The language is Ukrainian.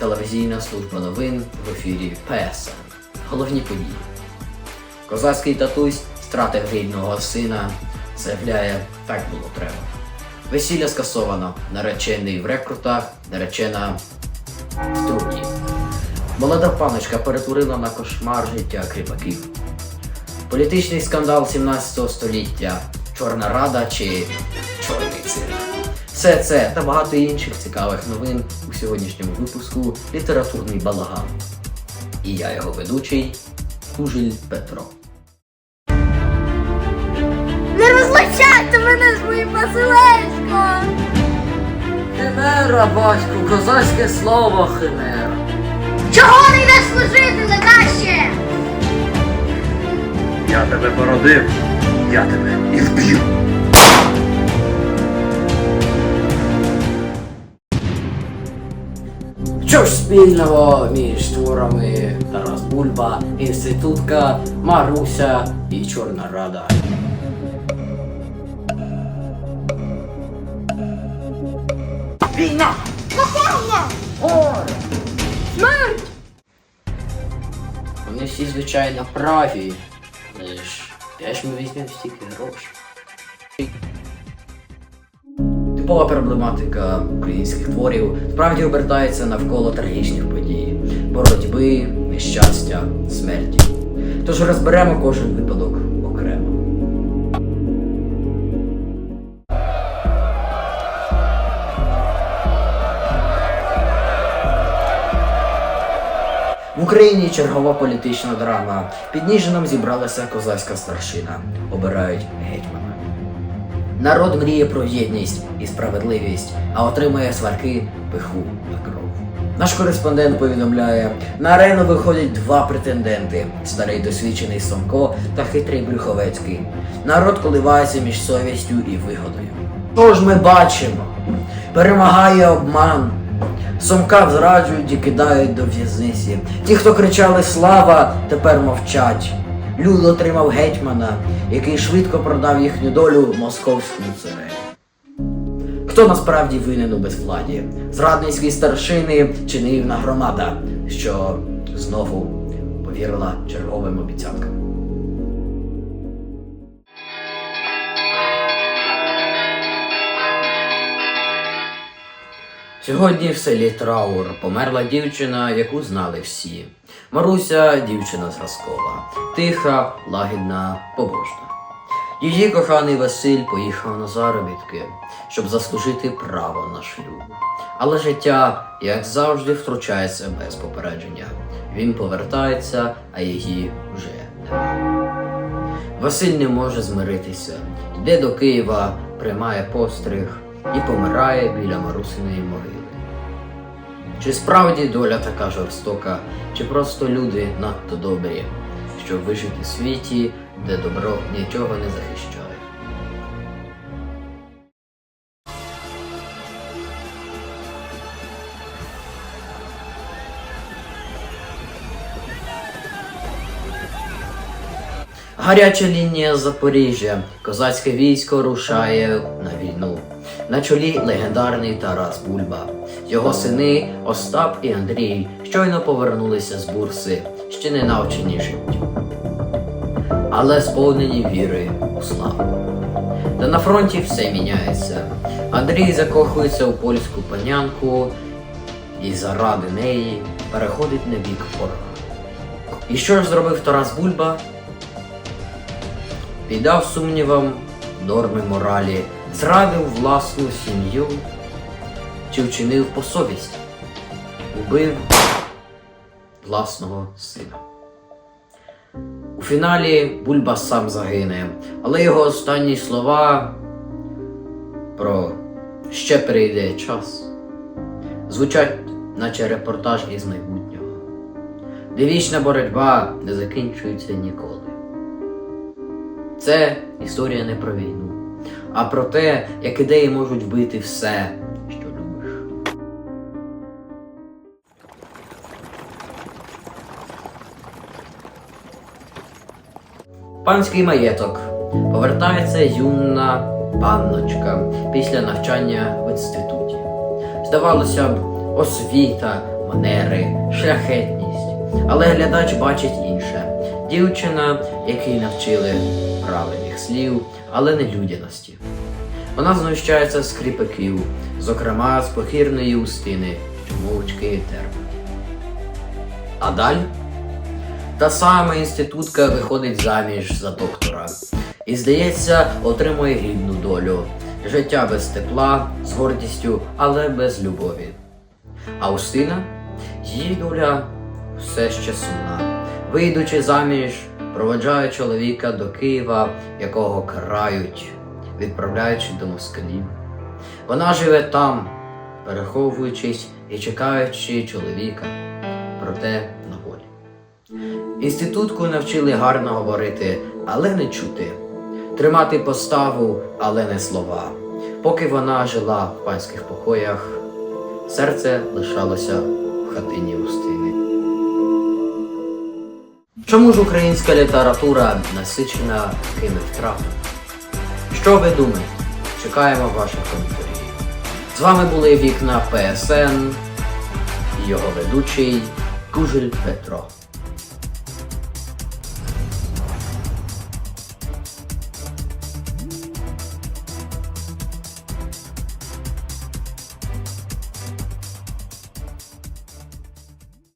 телевізійна служба новин в ефірі ПСН. Головні події. Козацький татусь стратив рідного сина, заявляє, так було треба. Весілля скасовано, наречений в рекрутах, наречена в труні. Молода паночка перетворила на кошмар життя кріпаків. Політичний скандал 17 століття, Чорна Рада чи. Все це та багато інших цікавих новин у сьогоднішньому випуску Літературний балаган. І я його ведучий Кужель Петро. Не розлучайте мене з моїм Василевськом! Химера, батьку, козацьке слово химера. Чого не йдеш служити, Ледаще? Я тебе породив, я тебе і вб'ю. Що ж спільного між творами Тарас Бульба, інститутка, Маруся і Чорна Рада? Війна! Горе! Смерть! Вони всі, звичайно, праві. Але ж де ж ми візьмемо стільки грошей? Типова проблематика українських творів справді обертається навколо трагічних подій, боротьби, нещастя, смерті. Тож розберемо кожен випадок окремо. В Україні чергова політична драма. Під Ніжином зібралася козацька старшина. Обирають гетьмана. Народ мріє про єдність і справедливість, а отримує сварки, пиху та кров. Наш кореспондент повідомляє, на арену виходять два претенденти: старий досвідчений Сомко та хитрий Брюховецький. Народ коливається між совістю і вигодою. Що ж ми бачимо? Перемагає обман. Сомка зраджують і кидають до в'язниці. Ті, хто кричали Слава, тепер мовчать. Люд отримав гетьмана, який швидко продав їхню долю московському цареві. Хто насправді винен у безвладі? Зрадницькі старшини чи наївна громада, що знову повірила черговим обіцянкам. Сьогодні в селі Траур померла дівчина, яку знали всі. Маруся дівчина зразкова, тиха, лагідна, побожна. Її коханий Василь поїхав на заробітки, щоб заслужити право на шлюб. Але життя, як завжди, втручається без попередження. Він повертається, а її вже немає. Василь не може змиритися, йде до Києва, приймає постриг і помирає біля Марусиної могили. Чи справді доля така жорстока, чи просто люди надто добрі, щоб вижити в світі, де добро нічого не захищає? Гаряча лінія Запоріжжя. Козацьке військо рушає на війну. На чолі легендарний Тарас Бульба. Його сини Остап і Андрій щойно повернулися з бурси, ще не навчені життю. Але сповнені віри у славу. Та на фронті все міняється. Андрій закохується у польську панянку і заради неї переходить на бік ворога. І що ж зробив Тарас Бульба? піддав сумнівам норми моралі, зрадив власну сім'ю чи вчинив по совісті, убив власного сина. У фіналі Бульба сам загине, але його останні слова про ще прийде час звучать, наче репортаж із майбутнього, де вічна боротьба не закінчується ніколи. Це історія не про війну, а про те, як ідеї можуть вбити все, Панський маєток. Повертається юна панночка після навчання в інституті. Здавалося б, освіта, манери, шляхетність. Але глядач бачить інше. Дівчина, якій навчили правильних слів, але не людяності. Вона знущається з кріпаків, зокрема з покірної устини, що мовчки терпить. А далі? Та сама інститутка виходить заміж за доктора. І, здається, отримує гідну долю. Життя без тепла, з гордістю, але без любові. А Устина? Її доля все ще сумна. Вийдучи заміж, проводжає чоловіка до Києва, якого карають, відправляючи до москалів. Вона живе там, переховуючись і чекаючи чоловіка, проте. Інститутку навчили гарно говорити, але не чути, тримати поставу, але не слова. Поки вона жила в панських покоях, серце лишалося в хатині Устини. Чому ж українська література насичена такими втратами? Що ви думаєте? Чекаємо ваших коментарів. З вами були вікна ПСН його ведучий Кужель Петро.